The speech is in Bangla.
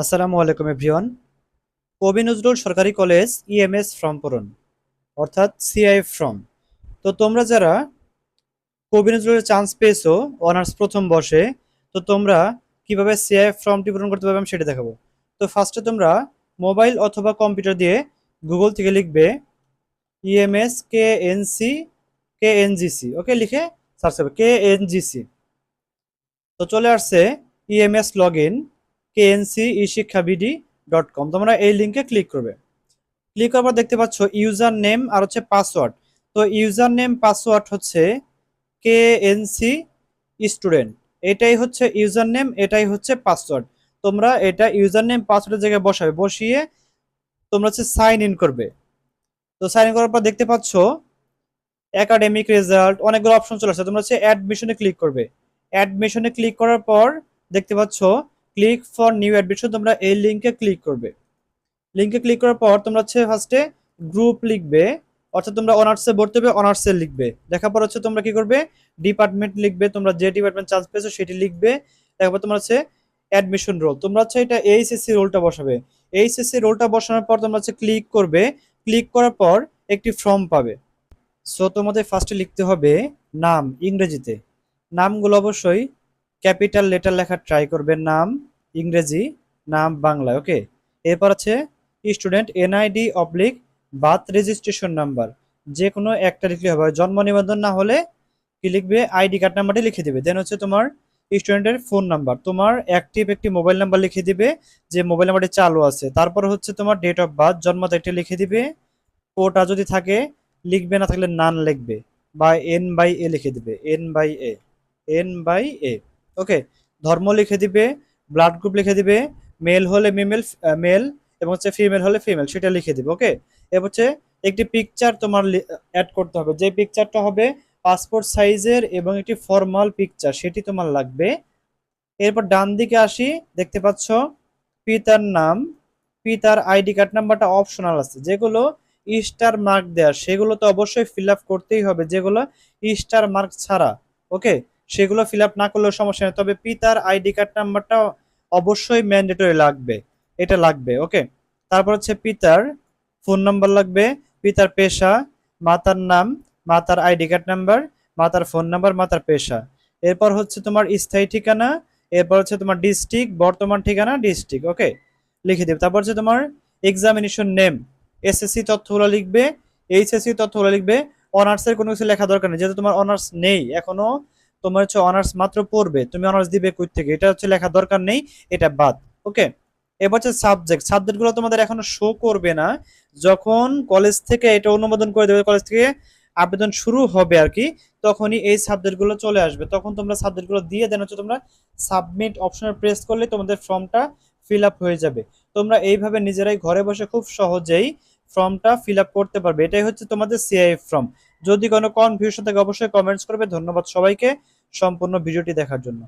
আসসালামু আলাইকুম এভরিওয়ান। কবি নজরুল সরকারি কলেজ ইএমএস ফর্ম পূরণ অর্থাৎ সিআই ফর্ম তো তোমরা যারা কবি নজরুলের চান্স পেয়েছ অনার্স প্রথম বর্ষে, তো তোমরা কীভাবে সিআই ফর্মটি পূরণ করতে পারবে আমি সেটা দেখাবো। তো ফার্স্টে তোমরা মোবাইল অথবা কম্পিউটার দিয়ে গুগল থেকে লিখবে EMS K N C K NGC okay লিখে সার্চ করবে কে এনজিসি তো চলে আসছে EMS log in KNC e Shiksha BD dot কম তোমরা এই লিঙ্কে ক্লিক করবে। ক্লিক করার পর দেখতে পাচ্ছ ইউজার নেম আর হচ্ছে পাসওয়ার্ড তো ইউজার নেম পাসওয়ার্ড হচ্ছে কেএনসি স্টুডেন্ট এটাই হচ্ছে ইউজার নেম এটাই হচ্ছে পাসওয়ার্ড তোমরা এটা ইউজার নেম পাসওয়ার্ডের জায়গায় বসাবে। বসিয়ে তোমরা হচ্ছে সাইন ইন করবে। তো সাইন ইন করার পর দেখতে পাচ্ছ একাডেমিক রেজাল্ট অনেকগুলো অপশন চলে আসছে। তোমরা হচ্ছে অ্যাডমিশনে ক্লিক করবে। অ্যাডমিশনে ক্লিক করার পর দেখতে পাচ্ছ ক্লিক ফর নিউ অ্যাডমিশন তোমরা এই লিঙ্কে ক্লিক করবে। লিঙ্কে ক্লিক করার পর তোমরা হচ্ছে ফার্স্টে গ্রুপ লিখবে, অর্থাৎ তোমরা অনার্সে ভর্তি হবে অনার্সে লিখবে। দেখার পর হচ্ছে তোমরা কি করবে? ডিপার্টমেন্ট লিখবে, তোমরা যে ডিপার্টমেন্ট চান্স পেয়েছ সেটি লিখবে। দেখার পর তোমরা হচ্ছে অ্যাডমিশন রোল তোমরা হচ্ছে এটা এইচএসসি রোলটা বসাবে। এইচএসসি রোলটা বসানোর পর তোমরা হচ্ছে ক্লিক করবে। ক্লিক করার পর একটি ফর্ম পাবে। সো তোমাদের ফার্স্টে লিখতে হবে নাম, ইংরেজিতে। নামগুলো অবশ্যই ক্যাপিটাল লেটার লেখা ট্রাই করবে নাম, ইংরেজি, নাম, বাংলা ওকে এরপর আছে student NID oblique birth registration number যে কোনো একটা লিখলে হবে, জন্ম নিবন্ধন না হলে কি লিখবে? আইডি কার্ড নাম্বারটি লিখে দেবে। দেন হচ্ছে তোমার স্টুডেন্টের ফোন নাম্বার তোমার অ্যাক্টিভ একটি মোবাইল নাম্বার লিখে দিবে, যে মোবাইল নাম্বারটি চালু আছে। তারপর হচ্ছে তোমার ডেট অফ বার্থ জন্ম তারিখটি লিখে দিবে। ওটা যদি থাকে, লিখবে না থাকলে নান লিখবে। বা এন বাই এ লিখে দিবে। N by A N by A okay ধর্ম লিখে দিবে ব্লাড গ্রুপ লিখে দিবে মেল হলে মেমেল মেল এবং হচ্ছে ফিমেল হলে ফিমেল সেটা লিখে দিবে ওকে এবার হচ্ছে একটি পিকচার তোমার অ্যাড করতে হবে, যে পিকচারটা হবে পাসপোর্ট সাইজের এবং একটি ফর্মাল পিকচার সেটি তোমার লাগবে। এরপর ডান দিকে আসি, দেখতে পাচ্ছ পিতার নাম, পিতার আইডি কার্ড নাম্বারটা অপশনাল আছে, যেগুলো স্টার মার্ক দেওয়া সেগুলো তো অবশ্যই ফিল করতেই হবে, যেগুলো স্টার মার্ক ছাড়া ওকে সেগুলো ফিল আপ না করলেও সমস্যা নেই। তবে পিতার আইডি কার্ড নাম্বারটা অবশ্যই ম্যান্ডেটরি লাগবে। এটা লাগবে ওকে তারপর হচ্ছে পিতার ফোন নাম্বার লাগবে, পিতার পেশা, মাতার নাম, মাতার আইডি কার্ড নাম্বার মাতার ফোন নাম্বার মাতার পেশা। এরপর হচ্ছে তোমার স্থায়ী ঠিকানা, এরপর হচ্ছে তোমার ডিস্ট্রিক্ট বর্তমান ঠিকানা ডিস্ট্রিক্ট ওকে লিখে দেবে। তারপর হচ্ছে তোমার এক্সামিনেশন নেম এসএসসি তথ্যগুলো লিখবে এইচএসসি তথ্যগুলো লিখবে। অনার্সের কোনো কিছু লেখা দরকার নেই, যেহেতু তোমার অনার্স নেই, এখনও তোমার হচ্ছে অনার্স মাত্র পড়বে, তুমি অনার্স দিবে কই থেকে? এটা হচ্ছে লেখা দরকার নেই, এটা বাদ ওকে এবার হচ্ছে সাবজেক্ট সাবজেক্টগুলো তোমাদের এখনও শো করবে না, যখন কলেজ থেকে এটা অনুমোদন করে দেবে কলেজ থেকে আবেদন শুরু হবে আর কি, তখনই এই সাবজেক্টগুলো চলে আসবে। তখন তোমরা সাবজেক্টগুলো দিয়ে দেন হচ্ছে তোমরা সাবমিট অপশনে প্রেস করলে তোমাদের ফর্মটা ফিল আপ হয়ে যাবে। তোমরা এইভাবে নিজেরাই ঘরে বসে খুব সহজেই ফর্মটা ফিল আপ করতে পারবে। এটাই হচ্ছে তোমাদের সিআইএফ ফর্ম যদি কোনো কনফিউশন থাকে অবশ্যই কমেন্টস করবে। ধন্যবাদ সবাইকে সম্পূর্ণ ভিডিওটি দেখার জন্য।